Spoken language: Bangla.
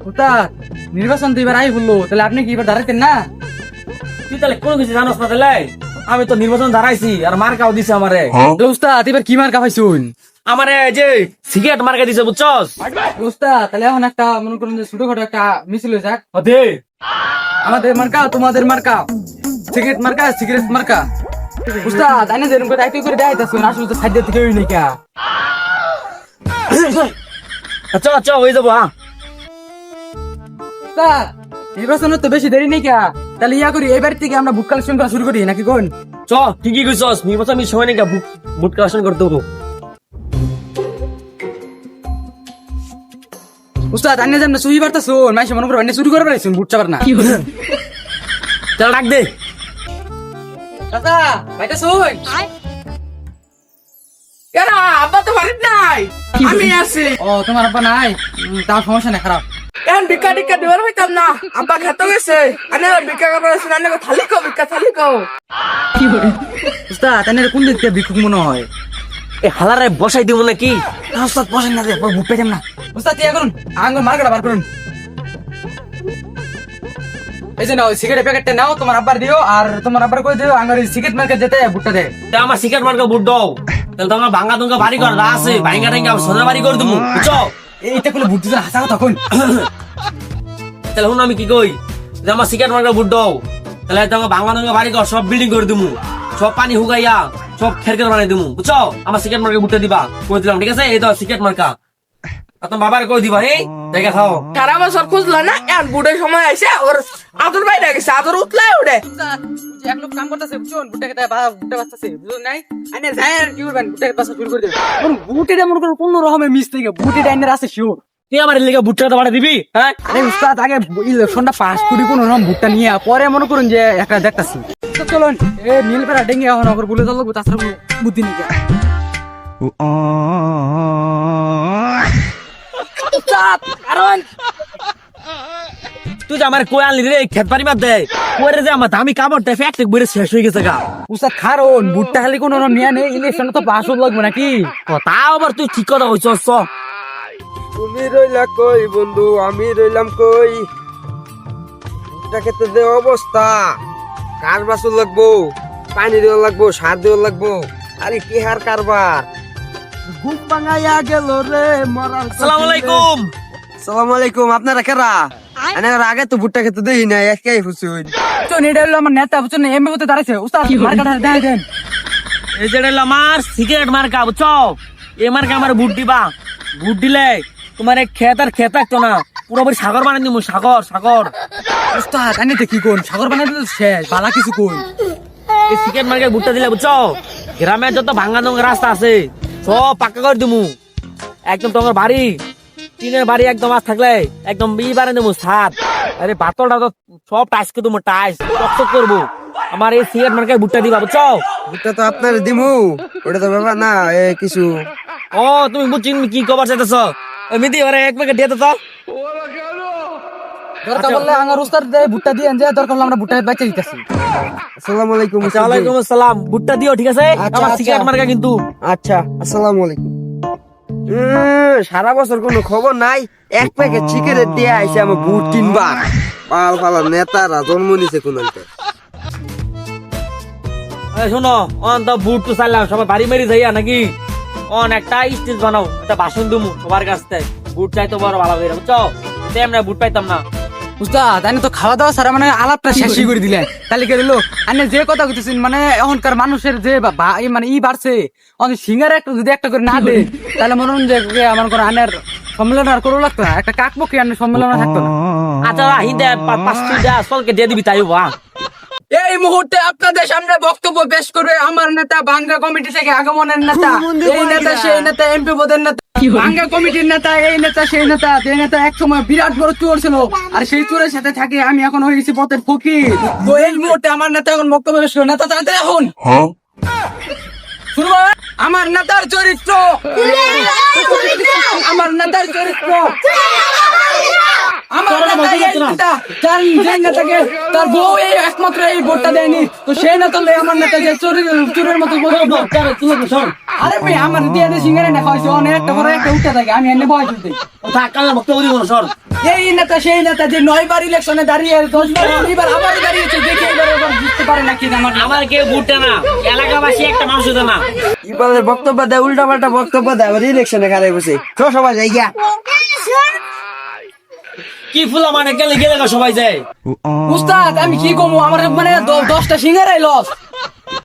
উস্তাদ নির্বাচন তো এবার আই বলল তাহলে আপনি কি এবার দাঁড়াইতেন না তুই তাহলে কোনো কিছু জানোস না তাহলে আমি তো নির্বাচন দাঁড়াইছি আর মার্কাও দিছে আমারে উস্তাদ এবার কি মার্কা পাইছুন আমারে এই যে সিগারেট মার্কা দিছে বুঝছস উস্তাদ তাহলে এখন একটা মনে করুন যে ছোটখাটো একটা মিছিল হয়ে যাক ওদে আমাদের মার্কা তোমাদের মার্কা সিগারেট মার্কা সিগারেট মার্কা উস্তাদ আইনে যেরকম করে দায়িত্ব করে দেখাইতেছুন আসলে তো খাদ্য থেকে ওই নাকি চ চ হয়ে যাব হ্যাঁ উস্তাদ নির্বাচনের তো বেশি দেরি নেই কা। তাহলে ইয়া করি এবার থেকে আমরা বুক কালেকশন করা শুরু করি নাকি কোন? চ ঠিকই কইছস নির্বাচন আমি সময় নেই বুট বুট কালেকশন করতে হব। উস্তাদ আইনে যেমন সুই বার্তা শুন মাইসে মনে করো শুরু করে বেড়াইছুন বুট চাবার না। চল ডাক দে। চাচা ভাইটা শুন কেন আব্বা তো নাই। আমি আছি। ও তোমার আব্বা নাই? তাও সমস্যা নাই খারাপ। এখন ভিক্ষা টিক্ষা হইতাম না আব্বা খেতে গেছে আনে ভিক্ষা করবার আছে আনে থালি কো ভিক্ষা থালি কো উস্তাদ আইনের কোন দিক থেকে ভিক্ষুক মনে হয় এ হালারে বসাই দিব নাকি না, উস্তাদ বসেন না রে পর বুট পেতাম না উস্তাদ ইয়া করুন আঙ্গুর মার্কেটা বার করুন এই যে নাও সিগারেট প্যাকেটটা নাও তোমার আব্বার দিও আর তোমার আব্বার কই দিও আঙ্গুর সিগারেট মার্কেট যেতে বুটটা দে তা আমার সিগারেট মার্কা বুট দাও তাহলে তো আমার ভাঙ্গা দুঙ্গা বাড়ি কর দা আছে ভাঙ্গা টাঙ্গা সোজা বাড়ি করে দেবো বুঝছ এইটা করলে বুট দিতে হাসা কথা কোন তাহলে শুন আমি কি কই? যে আমার সিগারেট মার্কা বুট দাও। তাহলে তো আমার ভাঙ্গা দুঙ্গা বাড়ি কর সব বিল্ডিং করে দেবো সব পানি হুগাইয়া সব খেরকের বানাই দেবো বুঝছ? আমার সিগারেট মার্কা বুটটা দিবা। কই দিলাম ঠিক আছে? এই তো সিগারেট মার্কা। আর তোমার বাবার কই দিবা এই? জায়গা খাও সারা বছর খুঁজলো না? এখন বুড়ের সময় আইসে ওর আদর বাইরে গেছে আদর উতলাই উঠে এক লোক কাম করতেছে বুঝুন বুটটাকে তাই বা বুটটা বাঁচতেছে বুঝুন নাই? আইনে যায় আর কি করবেন বুটটাকে বাঁচা শুরু করে দেবেন? কোন বুটেটা মনে করুন কোন রকমের মিস থেকে বুটেটা আইনের আছে শিওর তুই আমার লেগে বুটটা তো দিবি হ্যাঁ? আরে উস্তাদ আগে ইলেকশনটা পাস করি কোন রকম ভোটটা নিয়ে পরে মনে করুন যে একটা দেখতাছি। তো চলুন এ নীল পেরা ডেঙ্গে এখন ওপর বলে চলো তাছাড়া বুদ্ধি নেই উস্তাদ, কারণ তুই যে আমার কই আনলি রে খেত পারি বাদ দে। কইরে যে আমার দামি কাপড় দেয় ফ্যাক্টরি বইরে শেষ হয়ে গেছে গা। উস্তাদ খারণ ভোটটা খালি কোন নিয়ে নেই ইলেকশন তো পাস লাগবে নাকি? তাও আবার তুই ঠিক কথা কইছস চ। তুমি রইলা কই বন্ধু? আমি রইলাম কই? এটাকে তো দে অবস্থা। কার বাসুর লাগবো? পানি দেওয়া লাগবো সার দেওয়া লাগবো। আরে কি হার কারবার? ঘুম ভাঙাইয়া গেল রে মরার আসসালামু আলাইকুম। সালাম আলাইকুম আপনারা কেরা? আগে তো ভুট্টা খেতে দেই না একাই এটা হলো আমার নেতা বুঝছেন এমপি হতে দাঁড়াইছে। উস্তাদ মার্কাটা দেন এই যে হলো আমার সিগারেট মার্কা বুঝছ? এই মার্কা আমার বুট দিবা বুট দিলে তোমার এই খেত আর খেত থাকতো না। পুরোপুরি সাগর বানিয়ে দিমু, সাগর সাগর। উস্তাদ আনি কোন, সাগর বানাই দিলে শেষ, বালা কিছু কোন। এই সিগারেট মার্কা বুটটা দিলে, বুঝছ? গ্রামের যত ভাঙ্গা নোংরা রাস্তা আছে, সব পাক্কা করে দিমু। একদম তোমার বাড়ি, টিনের বাড়ি একদম আজ থাকলে একদম ই বানিয়ে দেবো ছাদ। আরে বাতলটা তো সব টাইস করে দেবো টাইস। টকটক করব। আমার এই সিগারেট মার্কায় বুটটা দিবা, বুঝছ? ভুট্টা তো আপনার দিমু, ওটা তো ব্যাপার না, এ কিছু। ও তুমি বুঝছি কি খবর চাইতেছ এমনি ওরা এক প্যাকেট দিয়ে তো দরকার বললে আমার উস্তাদ দেয় ভুট্টা দিয়ে যে দরকার হলে আমরা ভুট্টা বাচ্চা দিতেছি। আসসালামু আলাইকুম আচ্ছা, ওয়ালাইকুম আসসালাম। বুটটা দিও ঠিক আছে? আচ্ছা, আমার আচ্ছা। সিগারেট মার্কা কিন্তু। আচ্ছা আসসালামু আলাইকুম। সারা বছর কোনো খবর নাই। এক প্যাকেট সিগারেট দিয়ে আইছে আমার বুট কিনবা পাল পালা নেতারা জন্ম নিছে কোন এই শোনো অন তো বুট তো চাইলাম সবাই বাড়ি মেরি যাইয়া নাকি? অন একটা স্টেজ বানাও একটা বাসন দুমু সবার কাছ থেকে। বুট চাই তো বড় ভালো বুঝছ তেমন বুট পাইতাম না। উস্তাদ আনি তো খাওয়া দাওয়া সারা মানে আলাপটা শেষই করে দিলেন তাহলে কে দিল আনি যে কথা কইতেছেন মানে এখনকার মানুষের যে মানে ই বাড়ছে অনেক সিঙ্গার একটা যদি একটা করে না দে তাহলে মনে হন যে আমার কোনো আনের সম্মেলন আর করো লাগতো না। একটা কাকপক্ষে আনের সম্মেলন থাকতো না? আচ্ছা হিন্দে দেয়া চলকে দিয়ে দিবি তাই বা এই মুহূর্তে আপনাদের সামনে বক্তব্য পেশ করবে আমার নেতা বাংলা কমিটি থেকে আগমনের নেতা এই নেতা সেই নেতা এমপি পদের নেতা। বাংলা কমিটির নেতা এই নেতা সেই নেতা যে নেতা এক সময় বিরাট বড় চোর ছিল আর সেই চোরের সাথে থাকে আমি এখন হয়ে গেছি পথের ফকির। তো এই মুহূর্তে আমার নেতা এখন বক্তব্য পেশ করবে নেতা তাড়াতাড়ি এখন শুনব আমার নেতার চরিত্র। আমার নেতার চরিত্র। নেতা যার যে নেতাকে তার বউ এই একমাত্র এই ভোটটা দেয়নি তো সেই নেতা আমার নেতা যে চোরের চোরের মতো বক্তব্য আরে ভাই আমার দিয়ে সিঙ্গারে না খাওয়াইছে অনেক একটা করে একটা উঠতে থাকে আমি এনে ভয় এই নেতা সেই নেতা যে নয়বার ইলেকশনে দাঁড়িয়ে দশ বার এবার আবার দাঁড়িয়েছে দেখে এবার এবার জিততে পারে নাকি আমার আমার কেউ ভুট্টা না এলাকাবাসী একটা মানুষ না এবারে বক্তব্য দেয় উল্টা পাল্টা বক্তব্য দেয় আবার ইলেকশনে খারাপ বসে সবাই যাই গিয়া কি ফুলা মানে গেলে গেলে সবাই যায়। উস্তাদ আমি কি কমু? আমার মানে দশটা সিঙ্গারাই লস